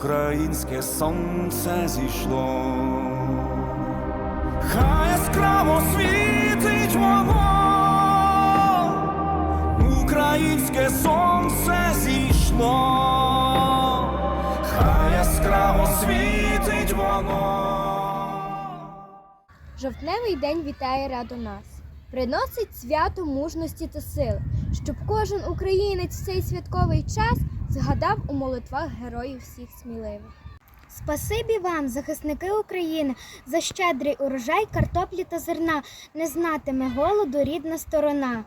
українське сонце зійшло. Хай яскраво світить воно, українське сонце зійшло, хай яскраво світить воно. Жовтневий день вітає радо нас, приносить свято мужності та сили, щоб кожен українець в цей святковий час згадав у молитвах героїв всіх сміливих. Спасибі вам, захисники України, за щедрий урожай картоплі та зерна, не знатиме голоду рідна сторона.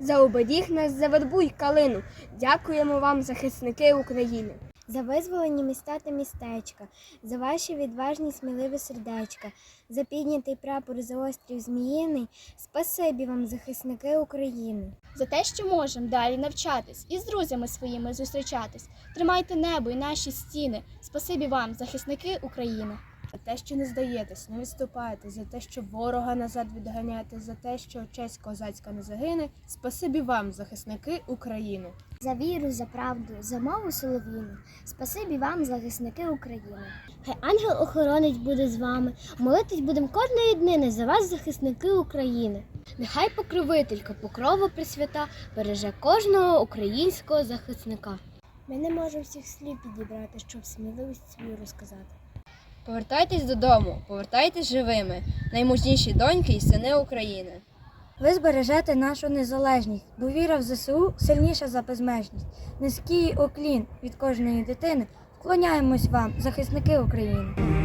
За оберіг нас за вербу й калину. Дякуємо вам, захисники України. За визволені міста та містечка, за ваші відважні сміливі сердечка, за піднятий прапор за острів Зміїний. Спасибі вам, захисники України. за те, що можемо далі навчатись і з друзями своїми зустрічатись. Тримайте небо і наші стіни. Спасибі вам, захисники України. Те, що не здаєтесь, не відступаєте, за те, що ворога назад відганяєте, за те, що честь козацька не загине. Спасибі вам, захисники України. За віру, за правду, за мову солов'їну. Спасибі вам, захисники України. Хай ангел охоронець буде з вами. Молитись будемо кожної днини за вас, захисники України. Нехай покровителька, покрова присвята береже кожного українського захисника. Ми не можемо всіх слів підібрати, щоб сміливість свою розказати. Повертайтесь додому, повертайтесь живими, наймужніші доньки і сини України. Ви збережете нашу незалежність, бо віра в ЗСУ сильніша за безмежність. Низький оклін від кожної дитини. Вклоняємось вам, захисники України.